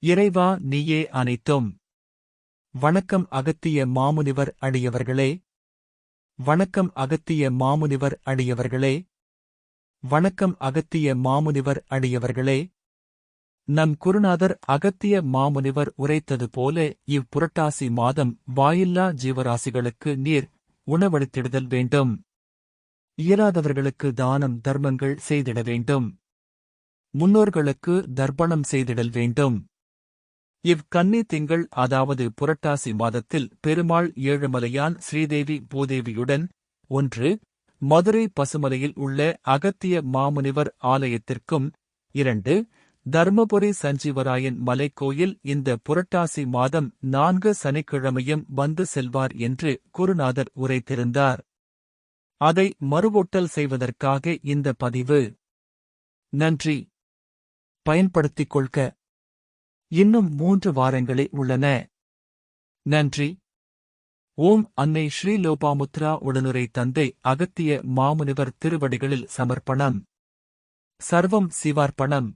இறைவா நீயே அனைத்தும். வணக்கம் அகத்திய மாமுனிவர் அடியவர்களே. வணக்கம் அகத்திய மாமுனிவர் அடியவர்களே. வணக்கம் அகத்திய மாமுனிவர் அடியவர்களே. நம் குருநாதர் அகத்திய மாமுனிவர் உரைத்தது போல இவ்புரட்டாசி மாதம் வாயில்லா ஜீவராசிகளுக்கு நீர் உணவளித்திடுதல் வேண்டும். இயலாதவர்களுக்கு தானம் தர்மங்கள் செய்திட வேண்டும். முன்னோர்களுக்கு தர்ப்பணம் செய்திடல் வேண்டும். இவ் கன்னி திங்கள் அதாவது புரட்டாசி மாதத்தில் பெருமாள் ஏழுமலையான் ஸ்ரீதேவி பூதேவியுடன் ஒன்று மதுரை பசுமலையில் உள்ள அகத்திய மாமுனிவர் ஆலயத்திற்கும் இரண்டு தர்மபுரி சஞ்சீவராயன் மலைக்கோயில் இந்த புரட்டாசி மாதம் நான்கு சனிக்கிழமையும் வந்து செல்வார் என்று குருநாதர் உரைத்திருந்தார். அதை மறுவொட்டல் செய்வதற்காக இந்த பதிவு. நன்றி. பயன்படுத்திக் கொள்க. இன்னும் மூன்று வாரங்களே உள்ளன. நன்றி. ஓம் அன்னை ஸ்ரீ லோபாமுத்ரா உடனுரை தந்தை அகத்திய மாமுனிவர் திருவடிகளில் சமர்ப்பணம். சர்வம் சிவார்ப்பணம்.